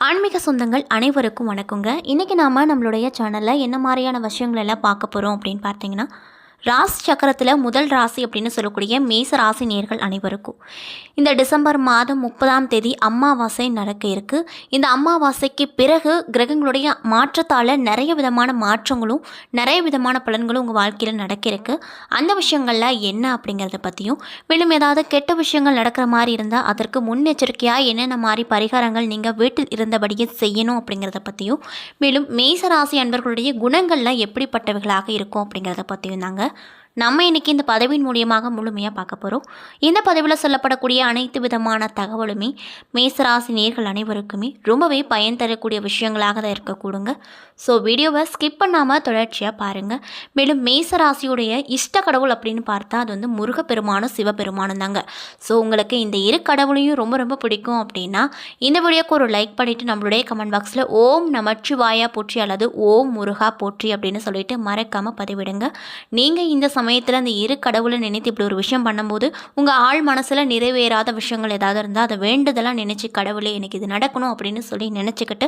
ஆன்மீக சொந்தங்கள் அனைவருக்கும் வணக்கங்க. இன்றைக்கி நாம் நம்மளுடைய சேனலில் என்ன மாதிரியான விஷயங்கள் எல்லாம் பார்க்க போகிறோம் அப்படின்னு பார்த்தீங்கன்னா ராசி சக்கரத்தில் முதல் ராசி அப்படின்னு சொல்லக்கூடிய மேச ராசி நேர்கள் அனைவருக்கும். இந்த டிசம்பர் மாதம் முப்பதாம் தேதி அம்மாவாசை நடக்க இருக்கு. இந்த அம்மாவாசைக்கு பிறகு கிரகங்களுடைய மாற்றத்தால் நிறைய விதமான மாற்றங்களும் நிறைய விதமான பலன்களும் உங்கள் வாழ்க்கையில் நடக்க இருக்கு. அந்த விஷயங்கள்ல என்ன அப்படிங்கிறத பற்றியும் மேலும் ஏதாவது கெட்ட விஷயங்கள் நடக்கிற மாதிரி இருந்தால் அதற்கு முன்னெச்சரிக்கையாக என்னென்ன மாதிரி பரிகாரங்கள் நீங்கள் வீட்டில் இருந்தபடியே செய்யணும் அப்படிங்கிறத பற்றியும் மேலும் மேச ராசி அன்பர்களுடைய குணங்கள்லாம் எப்படிப்பட்டவைகளாக இருக்கும் அப்படிங்கிறத பற்றியும் தாங்க நம்ம இன்னைக்கு இந்த பதவியின் மூலியமாக முழுமையாக பார்க்க போகிறோம் இந்த பதவியில் சொல்லப்படக்கூடிய அனைத்து விதமான தகவலுமே மேசராசி நேர்கள் அனைவருக்குமே ரொம்பவே பயன் தரக்கூடிய விஷயங்களாக தான் இருக்கக்கூடுங்க ஸோ வீடியோவை ஸ்கிப் பண்ணாமல் தொடர்ச்சியாக பாருங்கள் மேலும் மேசராசியுடைய இஷ்ட கடவுள் அப்படின்னு பார்த்தா அது வந்து முருகப்பெருமானும் சிவபெருமானும் தாங்க. ஸோ உங்களுக்கு இந்த இரு கடவுளையும் ரொம்ப ரொம்ப பிடிக்கும் அப்படின்னா இந்த வீடியோக்கு ஒரு லைக் பண்ணிவிட்டு நம்மளுடைய கமெண்ட் பாக்ஸில் ஓம் நமச்சிவாயா போற்றி அல்லது ஓம் முருகா போற்றி அப்படின்னு சொல்லிட்டு மறக்காமல் பதிவிடுங்க. நீங்கள் இந்த சமயத்தில் அந்த இரு கடவுளை நினைத்து இப்படி ஒரு விஷயம் பண்ணும்போது உங்கள் ஆள் மனசில் நிறைவேறாத விஷயங்கள் ஏதாவது இருந்தால் அதை வேண்டுதலாக நினச்சி கடவுளே எனக்கு இது நடக்கணும் அப்படின்னு சொல்லி நினச்சிக்கிட்டு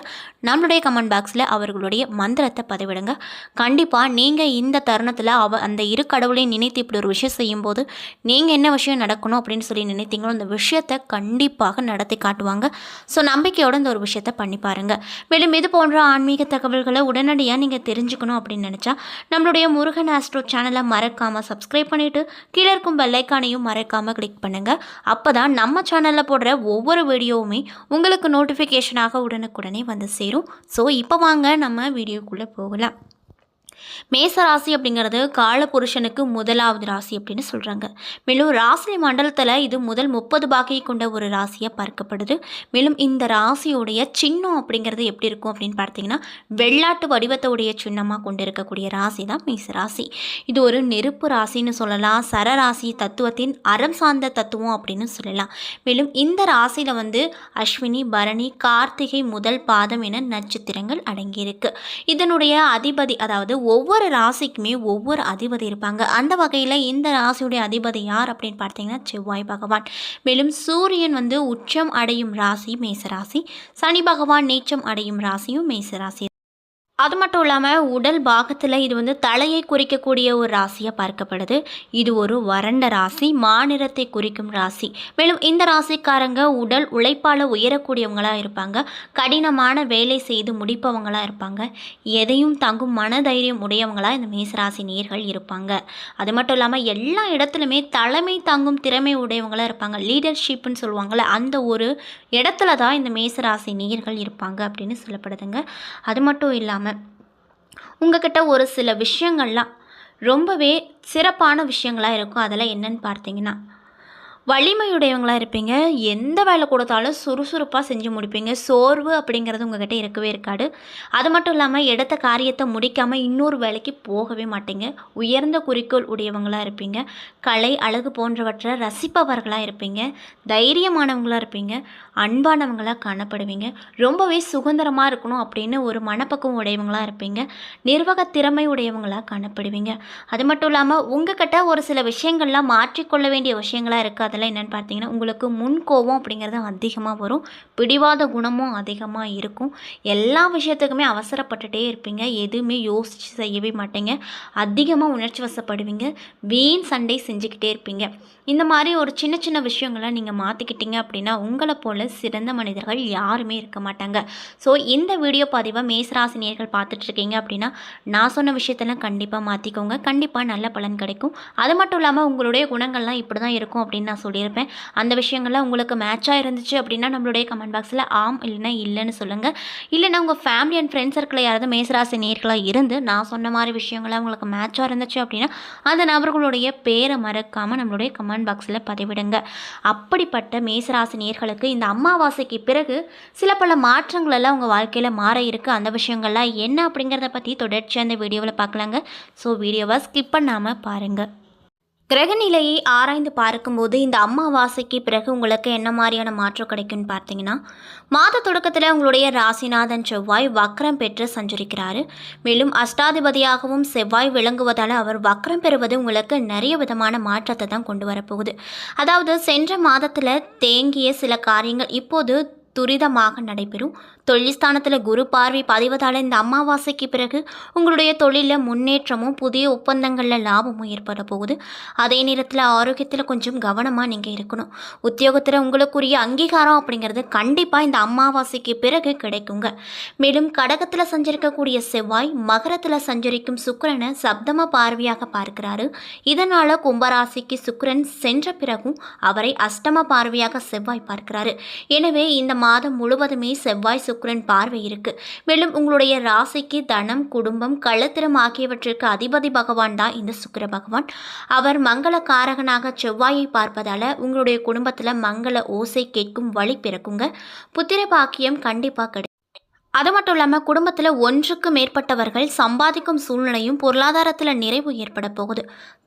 நம்மளுடைய கமெண்ட் பாக்ஸில் அவர்களுடைய மந்திரத்தை பதிவிடுங்க. கண்டிப்பாக நீங்கள் இந்த தருணத்தில் அவ அந்த இரு கடவுளையும் நினைத்து இப்படி ஒரு விஷயம் செய்யும்போது நீங்கள் என்ன விஷயம் நடக்கணும் அப்படின்னு சொல்லி நினைத்தீங்களோ அந்த விஷயத்தை கண்டிப்பாக நடத்தி காட்டுவாங்க. ஸோ நம்பிக்கையோடு இந்த ஒரு விஷயத்தை பண்ணி பாருங்கள் மேலும் இது போன்ற ஆன்மீக தகவல்களை உடனடியாக நீங்கள் தெரிஞ்சுக்கணும் அப்படின்னு நினச்சா நம்மளுடைய முருகன் ஆஸ்ட்ரோ சேனலை மறக்காமல் சப்ஸ்கிரைப் பண்ணிவிட்டு கீழே இருக்கும் பெல்லைக்கானையும் மறக்காமல் கிளிக் பண்ணுங்கள் அப்போ தான் நம்ம சேனலில் போடுற ஒவ்வொரு வீடியோவுமே உங்களுக்கு நோட்டிஃபிகேஷனாக உடனுக்குடனே வந்து சேரும். ஸோ இப்போ வாங்க நம்ம வீடியோக்குள்ளே போகலாம். மேச ராசி அப்படிங்கிறது காலபுருஷனுக்கு முதலாவது ராசி அப்படின்னு சொல்கிறாங்க மேலும் ராசி மண்டலத்தில் இது முதல் முப்பது பாகையை கொண்ட ஒரு ராசியாக பார்க்கப்படுது. மேலும் இந்த ராசியோடைய சின்னம் அப்படிங்கிறது எப்படி இருக்கும் அப்படின்னு பார்த்தீங்கன்னா வெள்ளாட்டு வடிவத்தோடைய சின்னமாக கொண்டு இருக்கக்கூடிய ராசி தான் மேச ராசி இது ஒரு நெருப்பு ராசின்னு சொல்லலாம் சரராசி தத்துவத்தின் அறம் சார்ந்த தத்துவம் அப்படின்னு சொல்லலாம். மேலும் இந்த ராசியில் வந்து அஸ்வினி பரணி கார்த்திகை முதல் பாதம் என நட்சத்திரங்கள் அடங்கியிருக்கு. இதனுடைய அதிபதி அதாவது ஒவ்வொரு ராசிக்குமே ஒவ்வொரு அதிபதி இருப்பாங்க. அந்த வகையில் இந்த ராசியுடைய அதிபதி யார் அப்படின்னு பார்த்தீங்கன்னா செவ்வாய் பகவான். மேலும் சூரியன் வந்து உச்சம் அடையும் ராசி மேசராசி. சனி பகவான் நீச்சம் அடையும் ராசியும் மேசராசி. அது மட்டும் இல்லாமல் உடல் பாகத்தில் இது வந்து தலையை குறிக்கக்கூடிய ஒரு ராசியாக பார்க்கப்படுது. இது ஒரு வறண்ட ராசி மாநிறத்தை குறிக்கும் ராசி. மேலும் இந்த ராசிக்காரங்க உடல் உழைப்பால் உயரக்கூடியவங்களாக இருப்பாங்க. கடினமான வேலை செய்து முடிப்பவங்களாக இருப்பாங்க. எதையும் தங்கும் மனதைரியம் உடையவங்களாக இந்த மேசராசி நேர்கள் இருப்பாங்க. அது மட்டும் இல்லாமல் எல்லா இடத்துலையுமே தலைமை தாங்கும் திறமை உடையவங்களாக இருப்பாங்க. லீடர்ஷிப்னு சொல்லுவாங்கள்ல அந்த ஒரு இடத்துல தான் இந்த மேசராசி நேர்கள் இருப்பாங்க அப்படின்னு சொல்லப்படுதுங்க. அது மட்டும் இல்லாமல் உங்ககிட்ட ஒரு சில விஷயங்கள்லாம் ரொம்பவே சிறப்பான விஷயங்களாக இருக்கும்? அதெல்லாம் என்னன்னு பார்த்தீங்கன்னா வலிமையுடையவங்களாக இருப்பீங்க. எந்த வேலை கொடுத்தாலும் சுறுசுறுப்பாக செஞ்சு முடிப்பீங்க. சோர்வு அப்படிங்கிறது உங்ககிட்ட இருக்கவே இருக்காது. அது மட்டும் இல்லாமல் எடுத்த காரியத்தை முடிக்காமல் இன்னொரு வேலைக்கு போகவே மாட்டீங்க. உயர்ந்த குறிக்கோள் உடையவங்களாக இருப்பீங்க. கலை அழகு போன்றவற்றை ரசிப்பவர்களாக இருப்பீங்க. தைரியமானவங்களாக இருப்பீங்க. அன்பானவங்களாக காணப்படுவீங்க. ரொம்பவே சுதந்திரமாக இருக்கணும் அப்படின்னு ஒரு மனப்பக்குவம் உடையவங்களாக இருப்பீங்க. நிர்வாக திறமை உடையவங்களாக காணப்படுவீங்க. அது மட்டும் இல்லாமல் உங்ககிட்ட ஒரு சில விஷயங்கள்லாம் மாற்றிக்கொள்ள வேண்டிய விஷயங்களாக இருக்காது. அதெல்லாம் என்னென்னு பார்த்தீங்கன்னா உங்களுக்கு முன்கோபம் அப்படிங்கிறது அதிகமாக வரும். பிடிவாத குணமும் அதிகமாக இருக்கும். எல்லா விஷயத்துக்குமே அவசரப்பட்டுட்டே இருப்பீங்க. எதுவுமே யோசித்து செய்யவே மாட்டீங்க. அதிகமாக உணர்ச்சி வசப்படுவீங்க. வீண் சண்டை செஞ்சுக்கிட்டே இருப்பீங்க. இந்த மாதிரி ஒரு சின்ன சின்ன விஷயங்களை நீங்கள் மாற்றிக்கிட்டீங்க அப்படின்னா உங்களை போல சிறந்த மனிதர்கள் யாருமே இருக்க மாட்டாங்க. ஸோ இந்த வீடியோ பதிவை மேசராசினியர்கள் பார்த்துட்ருக்கீங்க அப்படின்னா நான் சொன்ன விஷயத்தெல்லாம் கண்டிப்பாக மாற்றிக்கோங்க கண்டிப்பாக நல்ல பலன் கிடைக்கும். அது மட்டும் இல்லாமல் உங்களுடைய குணங்கள்லாம் இப்படி தான் இருக்கும் அப்படின்னு நான் சொல்லியிருப்பேன். அந்த விஷயங்கள்லாம் உங்களுக்கு மேட்சாக இருந்துச்சு அப்படின்னா நம்மளுடைய கமெண்ட் பாக்ஸில் ஆம் இல்லைன்னா இல்லைன்னு சொல்லுங்கள் இல்லைன்னா உங்கள் ஃபேமிலி அண்ட் ஃப்ரெண்ட்ஸ் சர்க்கிளில் யாராவது மேசராசி நேர்களாக இருந்து நான் சொன்ன மாதிரி விஷயங்கள்லாம் உங்களுக்கு மேட்சாக இருந்துச்சு அப்படின்னா அந்த நபர்களுடைய பேரை மறக்காமல் நம்மளுடைய கமெண்ட் பாக்ஸில் பதிவிடுங்க. அப்படிப்பட்ட மேசராசி நேர்களுக்கு இந்த அமாவாசைக்கு பிறகு சில பல மாற்றங்கள் எல்லாம் உங்கள் வாழ்க்கையில் மாற இருக்குது அந்த விஷயங்கள்லாம் என்ன அப்படிங்கிறத பற்றி தொடர்ச்சியாக அந்த வீடியோவில் பார்க்கலாங்க. ஸோ வீடியோவை ஸ்கிப் பண்ணாமல் பாருங்கள் கிரகநிலையை ஆராய்ந்து பார்க்கும்போது இந்த அம்மாவாசைக்கு பிறகு உங்களுக்கு என்ன மாதிரியான மாற்றம் கிடைக்கும்னு பார்த்தீங்கன்னா மாத தொடக்கத்தில் உங்களுடைய ராசிநாதன் செவ்வாய் வக்ரம் பெற்று சஞ்சரிக்கிறாரு. மேலும் அஷ்டாதிபதியாகவும் செவ்வாய் விளங்குவதால் அவர் வக்ரம் பெறுவது உங்களுக்கு நிறைய விதமான மாற்றத்தை தான் கொண்டு வரப்போகுது. அதாவது சென்ற மாதத்தில் தேங்கிய சில காரியங்கள் இப்போது துரிதமாக நடைபெறும். தொழில்ஸ்தானத்தில் குரு பார்வை பதிவதால் இந்த அமாவாசைக்கு பிறகு உங்களுடைய தொழிலில் முன்னேற்றமும் புதிய ஒப்பந்தங்களில் லாபமும் ஏற்பட போகுது. அதே நேரத்தில் ஆரோக்கியத்தில் கொஞ்சம் கவனமாக நீங்கள் இருக்கணும். உத்தியோகத்தில் உங்களுக்குரிய அங்கீகாரம் அப்படிங்கிறது கண்டிப்பாக இந்த அமாவாசைக்கு பிறகு கிடைக்குங்க. மேலும் கடகத்தில் சஞ்சரிக்கக்கூடிய செவ்வாய் மகரத்தில் சஞ்சரிக்கும் சுக்கரனை சப்தம பார்வையாக பார்க்கிறாரு. இதனால் கும்பராசிக்கு சுக்கரன் சென்ற பிறகும் அவரை அஷ்டம பார்வையாக செவ்வாய் பார்க்கிறாரு. எனவே இந்த மாதம் முழுவதுமே செவ்வாய் சுக்கரன் பார்வை இருக்கு. மேலும் உங்களுடைய ராசிக்கு தனம் குடும்பம் கள்ளத்திரம் ஆகியவற்றிற்கு அதிபதி பகவான் தான் இந்த சுக்கர பகவான். அவர் மங்கள காரகனாக செவ்வாயை பார்ப்பதால உங்களுடைய குடும்பத்தில் மங்கள ஓசை கேட்கும் வழி பிறக்குங்க. புத்திர பாக்கியம் கண்டிப்பாக கிடைக்கும். அது மட்டும் இல்லாமல் குடும்பத்தில் ஒன்றுக்கு மேற்பட்டவர்கள் சம்பாதிக்கும் சூழ்நிலையும் பொருளாதாரத்தில் நிறைவு ஏற்பட போகுது.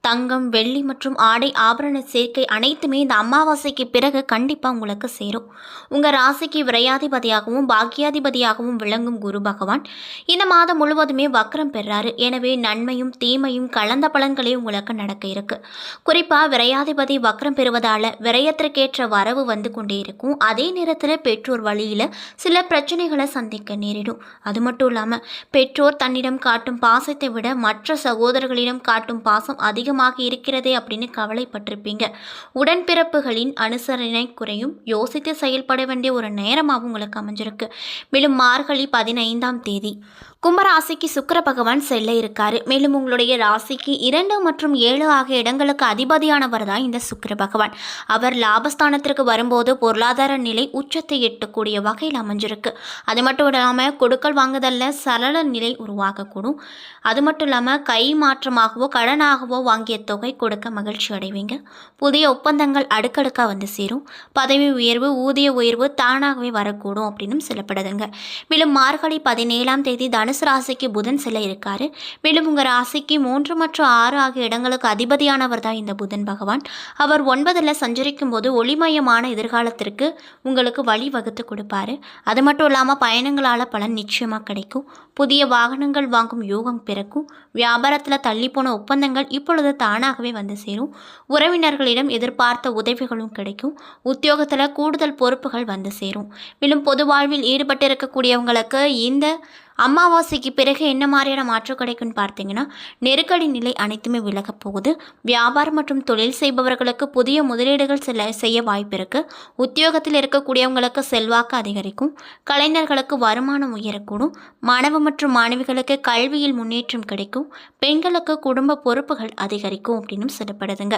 தங்கம் வெள்ளி மற்றும் ஆடை ஆபரண சேர்க்கை அனைத்துமே இந்த அமாவாசைக்கு பிறகு கண்டிப்பாக உங்களுக்கு சேரும். உங்கள் ராசிக்கு விரையாதிபதியாகவும் பாக்கியாதிபதியாகவும் விளங்கும் குரு பகவான் இந்த மாதம் முழுவதுமே வக்ரம் பெறாரு. எனவே நன்மையும் தீமையும் கலந்த பலன்களே உங்களுக்கு நடக்க இருக்கு. குறிப்பாக விரையாதிபதி வக்ரம் பெறுவதால் விரயத்திற்கேற்ற வரவு வந்து கொண்டே இருக்கும். அதே நேரத்தில் பெற்றோர் வழியில் சில பிரச்சனைகளை சந்திக்க நேரிடும். அது மட்டும் இல்லாமல் பெற்றோர் தன்னிடம் காட்டும் பாசத்தை விட மற்ற சகோதரர்களிடம் காட்டும் பாசம் அதிகமாக இருக்கிறதே அப்படின்னு கவலைப்பட்டிருப்பீங்க. உடன்பிறப்புகளின் அனுசரணை குறையும் யோசித்து செயல்பட வேண்டிய ஒரு நேரமாகவும் உங்களுக்கு அமைஞ்சிருக்கு. மேலும் மார்கழி பதினைந்தாம் தேதி. கும்பராசிக்கு சுக்கர பகவான் செல்ல இருக்காரு. மேலும் உங்களுடைய ராசிக்கு இரண்டு மற்றும் ஏழு ஆகிய இடங்களுக்கு அதிபதியானவர் தான் இந்த சுக்கிர பகவான். அவர் லாபஸ்தானத்திற்கு வரும்போது பொருளாதார நிலை உச்சத்தை எட்டக்கூடிய வகையில் அமைஞ்சிருக்கு. அது மட்டும் இல்லாமல் கொடுக்கல் வாங்குதலில் சரள நிலை உருவாகக்கூடும். அது மட்டும் இல்லாமல் கை மாற்றமாகவோ கடனாகவோ வாங்கிய தொகை கொடுக்க மகிழ்ச்சி அடைவீங்க. புதிய ஒப்பந்தங்கள் அடுக்கடுக்காக வந்து சேரும். பதவி உயர்வு ஊதிய உயர்வு தானாகவே வரக்கூடும் அப்படின்னு சொல்லப்படுதுங்க மேலும் மார்கழி பதினேழாம் தேதி தனுசு ராசிக்கு புதன் சிலை இருக்காரு. மேலும் உங்கள் ராசிக்கு மூன்று மற்றும் ஆறு ஆகிய இடங்களுக்கு அதிபதியானவர் தான் இந்த புதன் பகவான். அவர் ஒன்பதில் சஞ்சரிக்கும் போது ஒளிமயமான எதிர்காலத்திற்கு உங்களுக்கு வழி வகுத்து கொடுப்பாரு. அது மட்டும் இல்லாமல் பயணங்களால் பலன் நிச்சயமாக கிடைக்கும். புதிய வாகனங்கள் வாங்கும் யோகம் பிறக்கும். வியாபாரத்தில் தள்ளிப்போன ஒப்பந்தங்கள் இப்பொழுது தானாகவே வந்து சேரும். உறவினர்களிடம் எதிர்பார்த்த உதவிகளும் கிடைக்கும். உத்தியோகத்தில் கூடுதல் பொறுப்புகள் வந்து சேரும். மேலும் பொது வாழ்வில் ஈடுபட்டு இருக்கக்கூடியவங்களுக்கு இந்த அமாவாசைக்கு பிறகு என்ன மாதிரியான மாற்றம் கிடைக்கும்னு பார்த்தீங்கன்னா நெருக்கடி நிலை அனைத்துமே விலகப் போகுது. வியாபாரம் மற்றும் தொழில் செய்பவர்களுக்கு புதிய முதலீடுகள் செல்ல செய்ய வாய்ப்பு இருக்குது உத்தியோகத்தில் இருக்கக்கூடியவங்களுக்கு செல்வாக்கு அதிகரிக்கும். கலைஞர்களுக்கு வருமானம் உயரக்கூடும். மாணவ மற்றும் மாணவிகளுக்கு கல்வியில் முன்னேற்றம் கிடைக்கும். பெண்களுக்கு குடும்ப பொறுப்புகள் அதிகரிக்கும் அப்படின்னு சொல்லப்படுதுங்க.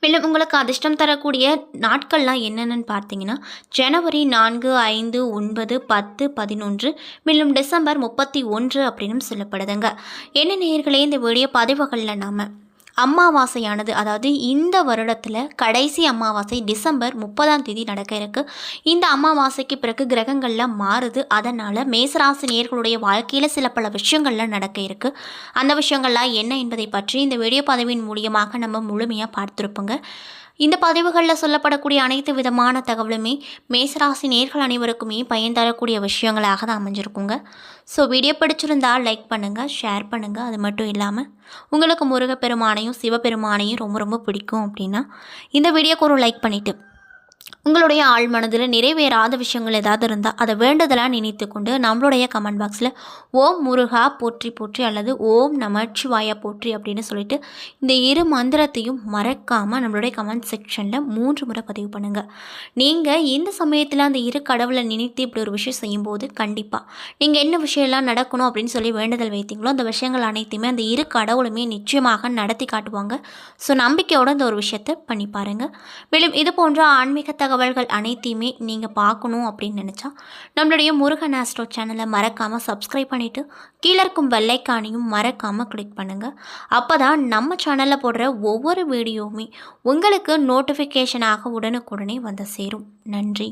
மேலும் உங்களுக்கு அதிர்ஷ்டம் தரக்கூடிய நாட்கள்லாம் என்னென்னு பார்த்தீங்கன்னா ஜனவரி நான்கு ஐந்து ஒன்பது பத்து பதினொன்று மேலும் டிசம்பர் முப்பத்தி ஒன்று அப்படின்னு சொல்லப்படுதுங்க. என்ன நேயர்களே இந்த வீடியோ பதிவுகளில் நாம் அமாவாசையானது அதாவது இந்த வருடத்தில் கடைசி அமாவாசை டிசம்பர் முப்பதாம் தேதி நடக்க இருக்கு. இந்த அமாவாசைக்கு பிறகு கிரகங்கள்லாம் மாறுது. அதனால் மேசராசி நேர்களுடைய வாழ்க்கையில் சில பல விஷயங்கள்லாம் நடக்க இருக்கு. அந்த விஷயங்கள்லாம் என்ன என்பதை பற்றி இந்த வீடியோ பதவியின் மூலியமாக நம்ம முழுமையாக பார்த்துருப்போங்க. இந்த பதிவுகளில் சொல்லப்படக்கூடிய அனைத்து விதமான தகவலுமே மேசராசி நேர்கள் அனைவருக்குமே பயன் தரக்கூடிய விஷயங்களாக தான் அமைஞ்சிருக்குங்க. ஸோ வீடியோ பிடிச்சிருந்தால் லைக் பண்ணுங்கள் ஷேர் பண்ணுங்கள் அது மட்டும் இல்லாமல் உங்களுக்கு முருகப்பெருமானையும் சிவபெருமானையும் ரொம்ப ரொம்ப பிடிக்கும் அப்படின்னா இந்த வீடியோக்கு ஒரு லைக் பண்ணிவிட்டு உங்களுடைய ஆழ் மனதில் நிறைவேறாத விஷயங்கள் ஏதாவது இருந்தால் அதை வேண்டுதலாக நினைத்து கொண்டு நம்மளுடைய கமெண்ட் பாக்ஸில் ஓம் முருகா போற்றி போற்றி அல்லது ஓம் நமச்சிவாயா போற்றி அப்படின்னு சொல்லிட்டு இந்த இரு மந்திரத்தையும் மறக்காமல் நம்மளுடைய கமெண்ட் செக்ஷனில் மூன்று முறை பதிவு பண்ணுங்கள் நீங்கள் இந்த சமயத்தில் அந்த இரு கடவுளை நினைத்து இப்படி ஒரு விஷயம் செய்யும்போது கண்டிப்பாக நீங்கள் என்ன விஷயம்லாம் நடக்கணும் அப்படின்னு சொல்லி வேண்டுதல் வைத்தீங்களோ அந்த விஷயங்கள் அனைத்தையுமே அந்த இரு கடவுளுமே நிச்சயமாக நடத்தி காட்டுவாங்க. ஸோ நம்பிக்கையோடு இந்த ஒரு விஷயத்தை பண்ணி பாருங்கள் மேலும் இது போன்ற ஆன்மீக தகவல்கள் அனைத்தையுமே நீங்கள் பார்க்கணும் அப்படின்னு நினச்சா நம்மளுடைய முருகன் ஆஸ்ட்ரோ சேனலை மறக்காமல் சப்ஸ்கிரைப் பண்ணிவிட்டு கீழே இருக்கும் வெள்ளைக்கானையும் மறக்காமல் கிளிக் பண்ணுங்கள் அப்போ தான் நம்ம சேனலில் போடுற ஒவ்வொரு வீடியோவுமே உங்களுக்கு நோட்டிஃபிகேஷனாக உடனுக்குடனே வந்து சேரும். நன்றி.